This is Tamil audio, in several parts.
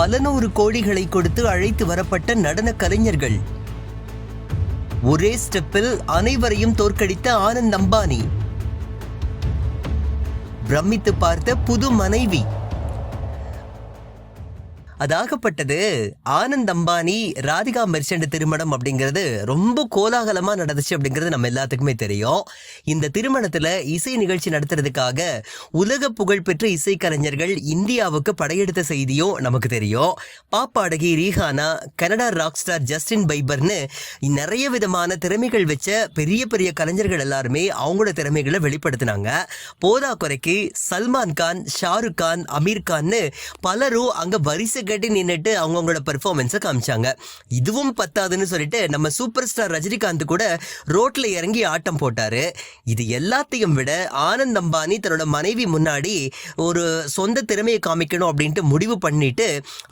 பல நூறு கோடிகளை கொடுத்து அழைத்து வரப்பட்ட நடன கலைஞர்கள். ஒரே ஸ்டெப்பில் அனைவரையும் தோற்கடித்த ஆனந்த் அம்பானி. பிரமித்து பார்த்த புது மனைவி. அதாகப்பட்டது ஆனந்த் அம்பானி ராதிகா மெர்ச்சன்ட் திருமணம் அப்படிங்கிறது ரொம்ப கோலாகலமாக நடந்துச்சு அப்படிங்கிறது நம்ம எல்லாத்துக்குமே தெரியும். இந்த திருமணத்தில் இசை நிகழ்ச்சி நடத்துறதுக்காக உலக புகழ்பெற்ற இசைக்கலைஞர்கள் இந்தியாவுக்கு படையெடுத்த செய்தியும் நமக்கு தெரியும். பாப்பாடகி Rihanna Canada rock star Justin பைபர்னு நிறைய விதமான திறமைகள் வச்ச பெரிய பெரிய கலைஞர்கள் எல்லாருமே அவங்களோட திறமைகளை வெளிப்படுத்தினாங்க. போதா குறைக்கு சல்மான் கான் ஷாருக் கான் அமீர் கான்னு பலரும் அங்கே வரிசை கட்டி நின்றுட்டு அவங்கவுங்களோட பெர்ஃபார்மன்ஸை காமிச்சாங்க. இதுவும் பத்தாதுன்னு சொல்லிட்டு நம்ம சூப்பர் ஸ்டார் ரஜினிகாந்த் கூட ரோட்டில் இறங்கி ஆட்டம் போட்டாரு. இது எல்லாத்தையும் விட ஆனந்த் அம்பானி தன்னோட மனைவி முன்னாடி ஒரு சொந்த திறமையை காமிக்கணும் அப்படின்ட்டு முடிவு பண்ணிட்டு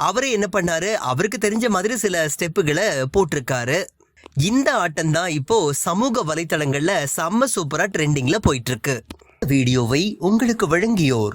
அவரே என்ன பண்ணாரு? அவருக்கு தெரிஞ்ச மாதிரி சில ஸ்டெப்புகளை போட்டிருக்காரு. இந்த ஆட்டம் தான் இப்போ சமூக வலைத்தளங்கள்ல செம்ம சூப்பரா ட்ரெண்டிங்ல போயிட்டு இருக்கு. வீடியோவை உங்களுக்கு வழங்கியோர்